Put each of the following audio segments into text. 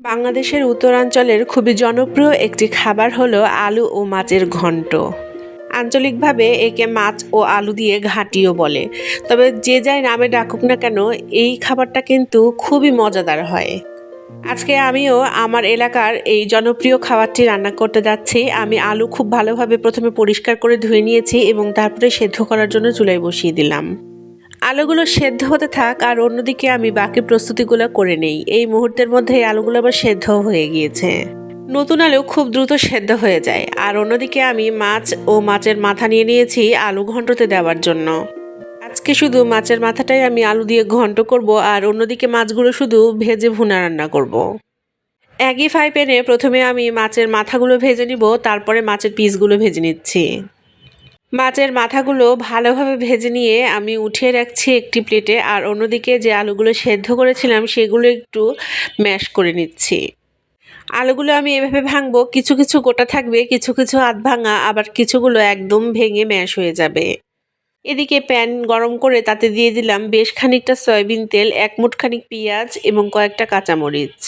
বাংলাদেশের উত্তরাঞ্চলের খুবই জনপ্রিয় একটি খাবার হলো আলু ও মাছের ঘন্ট। আঞ্চলিকভাবে একে মাছ ও আলু দিয়ে ঘাটিও বলে। তবে যে যাই নামে ডাকুক না কেন, এই খাবারটা কিন্তু খুবই মজাদার হয়। আজকে আমিও আমার এলাকার এই জনপ্রিয় খাবারটি রান্না করতে যাচ্ছি। আমি আলু খুব ভালোভাবে প্রথমে পরিষ্কার করে ধুয়ে নিয়েছি এবং তারপরে সেদ্ধ করার জন্য চুলায় বসিয়ে দিলাম। আলুগুলো সেদ্ধ হতে থাক আর অন্যদিকে আমি বাকি প্রস্তুতিগুলো করে নেই। এই মুহূর্তের মধ্যে আলুগুলো আবার সেদ্ধ হয়ে গিয়েছে। নতুন আলু খুব দ্রুত সেদ্ধ হয়ে যায়। আর অন্যদিকে আমি মাছ ও মাছের মাথা নিয়ে নিয়েছি আলু ঘন্টতে দেওয়ার জন্য। আজকে শুধু মাছের মাথাটাই আমি আলু দিয়ে ঘন্ট করব আর অন্যদিকে মাছগুলো শুধু ভেজে ভুনা রান্না করব। একই ফ্রাই প্যানে প্রথমে আমি মাছের মাথাগুলো ভেজে নিব, তারপরে মাছের পিসগুলো ভেজে নিচ্ছি। মাছের মাথাগুলো ভালোভাবে ভেজে নিয়ে আমি উঠিয়ে রাখছি একটি প্লেটে, আর অন্যদিকে যে আলুগুলো সেদ্ধ করেছিলাম সেগুলো একটু ম্যাশ করে নিচ্ছি। আলুগুলো আমি এভাবে ভাঙবো, কিছু কিছু গোটা থাকবে, কিছু কিছু আধ ভাঙা, আবার কিছুগুলো একদম ভেঙে ম্যাশ হয়ে যাবে। এদিকে প্যান গরম করে তাতে দিয়ে দিলাম বেশ খানিকটা সয়াবিন তেল, এক মুঠ খানিক পেঁয়াজ এবং কয়েকটা কাঁচামরিচ।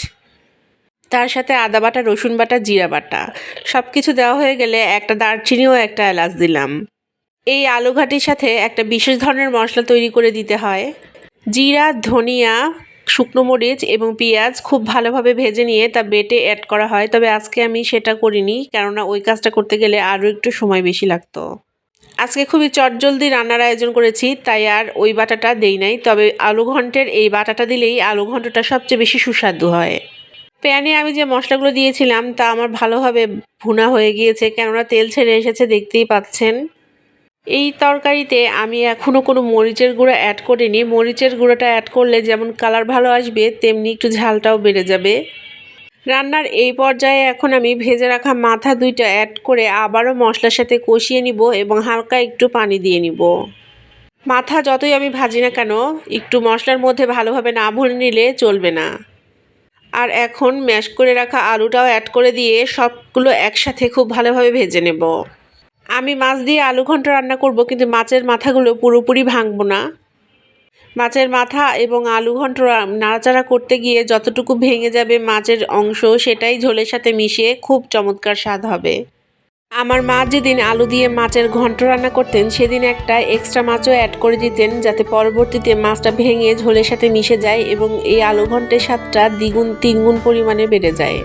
তার সাথে আদা বাটা, রসুন বাটা, জিরা বাটা। সব কিছু দেওয়া হয়ে গেলে একটা দারচিনি ও একটা এলাচ দিলাম। এই আলু ঘাটির সাথে একটা বিশেষ ধরনের মশলা তৈরি করে দিতে হয়। জিরা, ধনিয়া, শুকনো মরিচ এবং পেঁয়াজ খুব ভালোভাবে ভেজে নিয়ে তা বেটে অ্যাড করা হয়। তবে আজকে আমি সেটা করিনি, কেননা ওই কাজটা করতে গেলে আরও একটু সময় বেশি লাগতো। আজকে খুবই চটজলদি রান্নার আয়োজন করেছি, তাই আর ওই বাটাটা দেই নাই। তবে আলু ঘন্টের এই বাটাটা দিলেই আলু ঘন্টটা সবচেয়ে বেশি সুস্বাদু হয়। প্যানে আমি যে মশলাগুলো দিয়েছিলাম, তা আমার ভালোভাবে ভুনা হয়ে গিয়েছে। কেননা তেল ছেড়ে এসেছে, দেখতেই পাচ্ছেন। এই তরকারিতে আমি এখনও কোনো মরিচের গুঁড়ো অ্যাড করিনি। মরিচের গুঁড়োটা অ্যাড করলে যেমন কালার ভালো আসবে, তেমনি একটু ঝালটাও বেড়ে যাবে। রান্নার এই পর্যায়ে এখন আমি ভেজে রাখা মাথা দুইটা অ্যাড করে আবারও মশলার সাথে কষিয়ে নিব এবং হালকা একটু পানি দিয়ে নিব। মাথা যতই আমি ভাজি না কেন, একটু মশলার মধ্যে ভালোভাবে না ভরে নিলে চলবে না। আর এখন ম্যাশ করে রাখা আলুটাও অ্যাড করে দিয়ে সবগুলো একসাথে খুব ভালোভাবে ভেজে নেব। আমি মাছ দিয়ে আলু ঘন্ট রান্না করব, কিন্তু মাছের মাথাগুলো পুরোপুরি ভাঙবো না। মাছের মাথা এবং আলু ঘন্ট নাড়াচাড়া করতে গিয়ে যতটুকু ভেঙে যাবে মাছের অংশ, সেটাই ঝোলের সাথে মিশিয়ে খুব চমৎকার স্বাদ হবে। আমার মা যেদিন আলু দিয়ে মাছের ঘন্ট রান্না করতেন, সেদিন একটা এক্সট্রা মাছও অ্যাড করে দিতেন যাতে পরবর্তীতে মাছটা ভেঙে ঝোলের সাথে মিশে যায় এবং এই আলু ঘন্টের স্বাদটা দ্বিগুণ, তিনগুণ পরিমাণে বেড়ে যায়।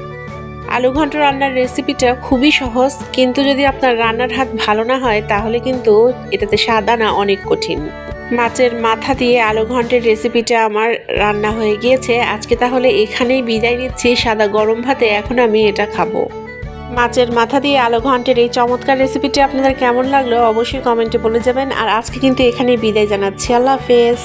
আলু ঘন্ট রান্নার রেসিপিটা খুবই সহজ, কিন্তু যদি আপনার রান্নার হাত ভালো না হয়, তাহলে কিন্তু এটাতে স্বাদ আনা অনেক কঠিন। মাছের মাথা দিয়ে আলু ঘন্টের রেসিপিটা আমার রান্না হয়ে গিয়েছে। আজকে তাহলে এখানেই বিদায় নিচ্ছি। সাদা গরম ভাতে এখন আমি এটা খাব। মাছের মাথা দিয়ে আলো ঘন্টের এই চমৎকার রেসিপিটি আপনাদের কেমন লাগল অবশ্যই কমেন্টে বলে যাবেন। আর আজকে কিন্তু এখানে বিদায় জানাচ্ছি। আল্লাহ হাফেজ।